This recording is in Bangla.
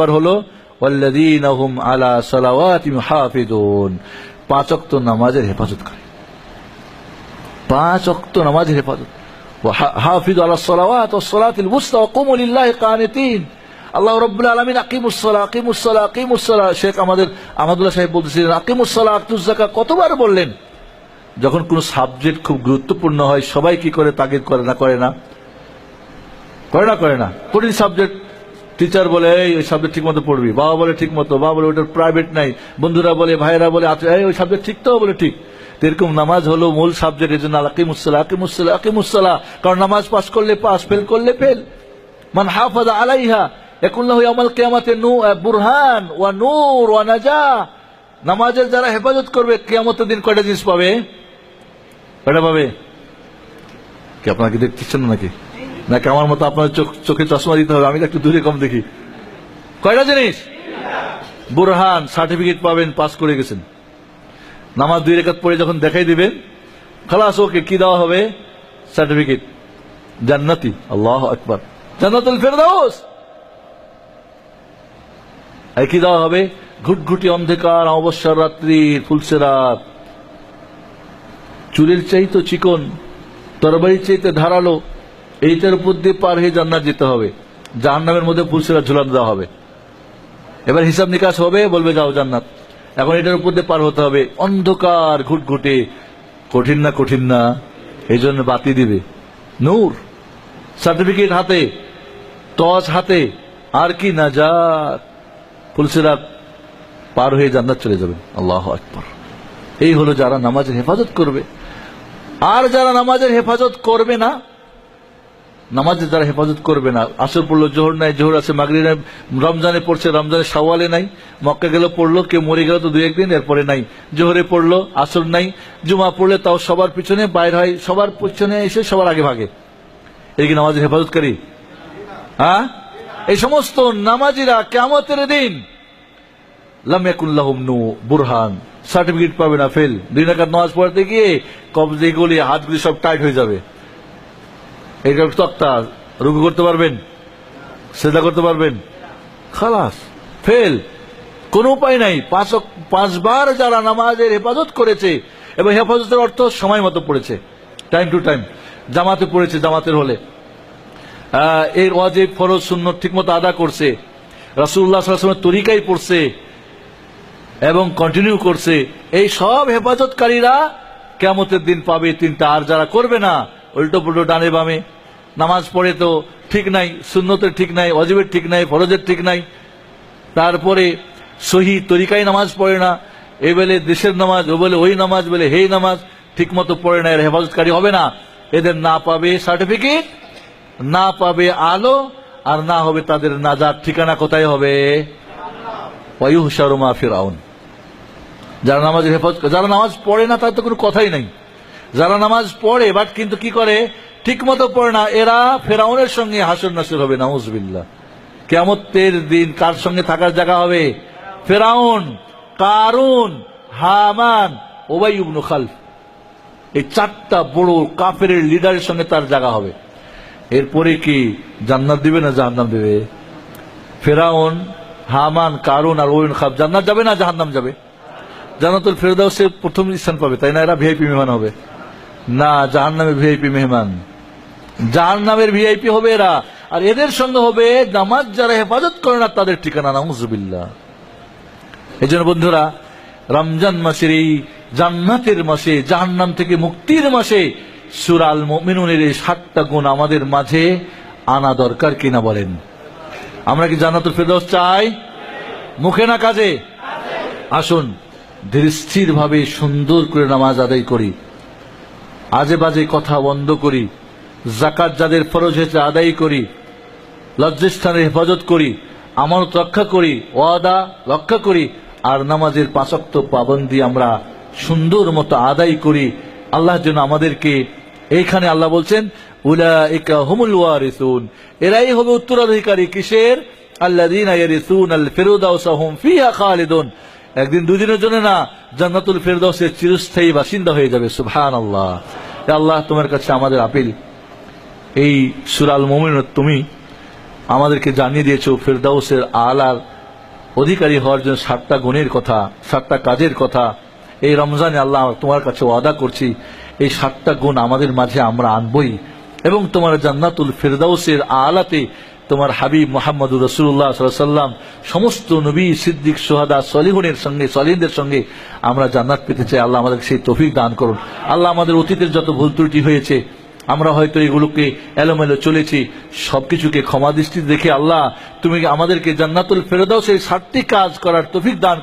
হলো আলা পাঁচ ওয়াক্ত নামাজের হেফাজত করে। পাঁচ নামাজের হেফাজত। হাফিজ আলা সালাওয়াত সালাতিল আল্লাহ রাব্বুল আলামিন, আকিমুস সালাহ আকিমুস সালাহ আকিমুস সালাহ শেখ আমাদের আহমদুল্লাহ সাহেব বলতেছিলেন, আকিমুস সালাহ আতুজ যাকাত। কতবার বললেন? যখন কোন সাবজেক্ট খুব গুরুত্বপূর্ণ হয়, সবাই কি করে? তাগিদ করে না করে না? করে না করে না? কঠিন সাবজেক্ট। টিচার বলে, এই, ওই সাবজেক্ট ঠিক মতো পড়বি। বাবা বলে ঠিক মতো বাবা বলে, ওটার প্রাইভেট নাই। বন্ধুরা বলে, ভাইয়েরা বলে আচ্ছা এই, ওই সাবজেক্ট ঠিক তো? বলে, ঠিক। এরকম নামাজ হলো মূল সাবজেক্ট এই জন্য আকিমুসলা আকিমুসলা আকিমুসলা কারণ নামাজ পাস করলে পাস ফেল করলে ফেল মান হাফাজ আলাইহা একুল্লাহ ইয়ামাল কিয়ামাতে নু বুরহান ওয়া নূর ওয়া নাজা। নামাজের যারা হেফাজত করবে, কিয়ামতের দিন কয়টা জিনিস পাবে? কয়টা পাবে? কি আপনাকে দেখতেছেন নাকি? নাকি আমার মতো আপনার চোখ চোখে চশমা দিতে হবে? আমি একটু দূরে কম দেখি। কয়টা জিনিস? বুরহান সার্টিফিকেট পাবেন, পাস করে গেছেন। নামাজ দুই রেখাত পড়ে যখন দেখাই দিবেন, খালাস ওকে কি দেওয়া হবে? সার্টিফিকেট। জান্নাতি। আল্লাহ আকবার। জান্নাতুল ফেরদাউস! কি দেওয়া হবে? ঘুটঘুটি অন্ধকার অবসর রাত্রি, ফুলসে রাত। চুলের চাইতো চিকন, তরবারির চাইতে ধারালো এইটার উপর দিয়ে পার হয়ে জান্নাত যেতে হবে। জাহান্নামের মধ্যে পুলসেরা ঝুলান দেওয়া হবে। এবার হিসাব নিকাশ হবে, বলবে যাও জান্নাত। এখন এটার উপর দিয়ে পার হতে হবে। অন্ধকার ঘুটঘুটে, কঠিন না কঠিন না, এই জন্য বাতি দিবে। নূর, সার্টিফিকেট হাতে টস হাতে, আর কি না যা পুলসেরা পার হয়ে জান্নাত চলে যাবে। আল্লাহ আকবর। এই হলো যারা নামাজের হেফাজত করবে। আর যারা নামাজের হেফাজত করবে না নামাজের যারা হেফাজত করবে না। আসর পড়ল জোহর নাই, জোহর আছে মাগরি নাই, রমজানে পড়ছে, রমজানে সাওয়ালে নাই। মক্কা গেল, পড়ল, কেউ মরে গেল তো দু একদিন এরপরে নাই। জোহরে পড়ল, আসর নাই। জুমা পড়লে তাও সবার পিছনে, বাইর হয়, সবার পিছনে এসে সবার আগে ভাগে। এই কি নামাজের হেফাজতকারী? হ্যাঁ? এই সমস্ত নামাজিরা কেমতের দিন লামিয়াকুল্লাহম নু বুরহান, সার্টিফিকেট পাবে না, ফেল। দুই নাকাত নামাজ পড়তে গিয়ে কবজে গুলি, হাতগুলি সব টাইট হয়ে যাবে। এটা তক্তা? রুকু করতে পারবেন? সেদা করতে পারবেন? খালাস, ফেল। কোনো উপায় নাই। পাঁচ পাঁচবার যারা নামাজের হেফাজত করেছে এবং হেফাজতের অর্থ সময় মতো পড়েছে টাইম টু টাইম জামাতে পড়েছে, জামাতের হলে। এর ওয়াজেব ফরজ শূন্য ঠিক মতো আদা করছে। রাসুল্লাহ সাল্লামের তরিকাই পড়ছে এবং কন্টিনিউ করছে। এই সব হেফাজতকারীরা কেমতের দিন পাবে, তিনটা আর যারা করবে না উল্টো পুল্টো ডানে বামে। নামাজ পড়ে তো ঠিক নাই শূন্যতের ঠিক নাই অজীবের ঠিক নাই, ফরজের ঠিক নাই। তারপরে সহি তরিকায় নামাজ পড়ে না, এ বেলে দেশের নামাজ, ও বলে ওই নামাজ, বলে হেই নামাজ ঠিক মতো পড়ে না, এর হেফাজতকারী হবে না। এদের না পাবে সার্টিফিকেট, না পাবে আলো, আর না হবে তাদের নাজার ঠিকানা কোথায় হবে? ফিরাউন। যারা নামাজের হেফাজত যারা নামাজ পড়ে না তার তো কোনো কথাই নাই। যারা নামাজ পড়ে বাট কিন্তু কি করে? ঠিক মতো পড়ে না। এরা ফেরাউনের সঙ্গে হাসর নাসর হবে নাউজবিল্লা কেমতের দিন কার সঙ্গে থাকার জায়গা হবে? ফেরাউন, কারুন, হামান, ওবাই ইবনু এই চারটা বড় কাফের লিডারের সঙ্গে তার জায়গা হবে। এরপরে কি জান্নাত দিবে না জাহান্নাম দেবে? ফেরাউন, হামান, কারুন আর ওয়ুন খাব জান্নাত যাবে না জাহান্নাম যাবে? জান্নাতুল ফেরদাউসে প্রথম স্থান পাবে, তাই না? এরা ভিআইপি মেহমান হবে। না জাহান নামে ভিআইপি মেহমান। জাহান নামের ভিআইপি হবে এরা। আর এদের সঙ্গে হবে নামাজ যারা হেফাজত করে না, তাদের ঠিকানা নাউজুবিল্লাহ। এই জন্য বন্ধুরা, রমজান মাসের এই জান্নাতের মাসে, জাহান্নাম থেকে মুক্তির মাসে সুরাল মিনুনের এই সাতটা গুণ আমাদের মাঝে আনা দরকার কিনা বলেন। আমরা কি জান্নাতুল ফেরদৌস চাই? মুখে না কাজে? আসুন ধীরস্থির ভাবে সুন্দর করে নামাজ আদায় করি। আজে বাজে কথা বন্ধ করি, জাকাত যাদের ফরজ হয়েছে আদায় করি, লজ্জাস্থানের হেফাজত করি, আমানত রক্ষা করি, ওয়াদা রক্ষা করি, আর নামাজের পাঁচক্ত পাবন্দি আমরা সুন্দর মতো আদায় করি, আল্লাহ যেন আমাদেরকে এইখানে আল্লাহ বলছেন উলা হুমুল এরাই হবে উত্তরাধিকারী কিসের? ইয়ারিসুন আল একদিন দুদিনের জন্য না, জান্নাতুল ফেরদাউসের চিরস্থায়ী বাসিন্দা হয়ে যাবে, সুবহানাল্লাহ। আল্লাহ আল্লাহ, তোমার কাছে আমাদের আপিল। এই সুরাল মুমিন তুমি আমাদেরকে জানিয়ে দিয়েছ, ফেরদাউসের আলার অধিকারী হওয়ার জন্য সাতটা গুণের কথা, সাতটা কাজের কথা। এই রমজানে আল্লাহ, তোমার কাছে ওয়াদা করছি, এই সাতটা গুণ আমাদের মাঝে আমরা আনবই। এবং তোমার জান্নাতুল ফেরদাউসের আলাতে তোমার হাবিব মোহাম্মদ রসুল্লাহ সাল্লাম সমস্ত নবী, সিদ্দিক, সোহাদা, সলিহনের সঙ্গে, সলিহদের সঙ্গে আমরা জান্নাত পেতে চাই আল্লাহ আমাদের সেই তফিক দান করুন আল্লাহ আমাদের অতীতের যত ভুল ত্রুটি হয়েছে, আমরা হয়তো এগুলোকে এলোমেলো চলেছি, সবকিছুকে ক্ষমা দৃষ্টি দেখে আল্লাহ, তুমি আমাদেরকে জান্নাতুল ফেরদাও সেই সাতটি কাজ করার তফিক দান।